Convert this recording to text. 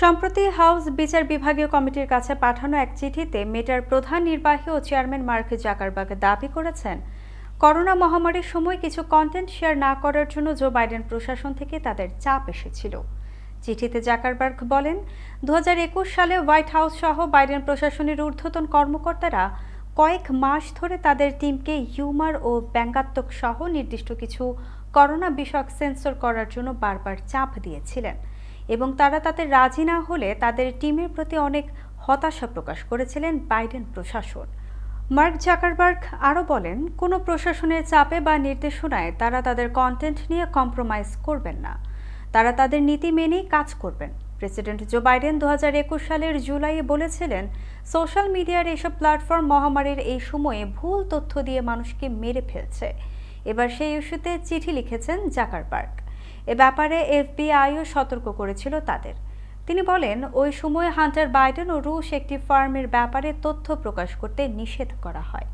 সম্প্রতি হাউস বিচার বিভাগীয় কমিটির কাছে পাঠানো এক চিঠিতে মেটার প্রধান নির্বাহী ও চেয়ারম্যান মার্ক জাকারবার্গ দাবি করেছেন, করোনা মহামারীর সময় কিছু কন্টেন্ট শেয়ার না করার জন্য জো বাইডেন প্রশাসন থেকে তাদের চাপ এসেছিল। চিঠিতে জাকারবার্গ বলেন দু হাজার একুশ সালে হোয়াইট হাউস সহ বাইডেন প্রশাসনের ঊর্ধ্বতন কর্মকর্তারা কয়েক মাস ধরে তাদের টিমকে হিউমার ও ব্যঙ্গাত্মক সহ নির্দিষ্ট কিছু করোনা বিষয়ক সেন্সর করার জন্য বারবার চাপ দিয়েছিলেন। এবং তারা তাতে রাজি না হলে তাদের টিমের প্রতি অনেক হতাশা প্রকাশ করেছিলেন বাইডেন প্রশাসন। মার্ক জাকারবার্গ আরও বলেন, কোনো প্রশাসনের চাপে বা নির্দেশনায় তারা তাদের কন্টেন্ট নিয়ে কম্প্রোমাইজ করবেন না। তারা তাদের নীতি মেনেই কাজ করবেন। প্রেসিডেন্ট জো বাইডেন দু হাজার একুশ সালের জুলাইয়ে বলেছিলেন, সোশ্যাল মিডিয়ার এসব প্ল্যাটফর্ম মহামারীর এই সময়ে ভুল তথ্য দিয়ে মানুষকে মেরে ফেলছে। এবার সেই ইস্যুতে চিঠি লিখেছেন জাকারবার্গ। এ ব্যাপারে এফবিআইও সতর্ক করেছিল তাদের। তিনি বলেন, ওই সময় হান্টার বাইডেন ও রুশ একটি ফার্মের ব্যাপারে তথ্য প্রকাশ করতে নিষেধ করা হয়।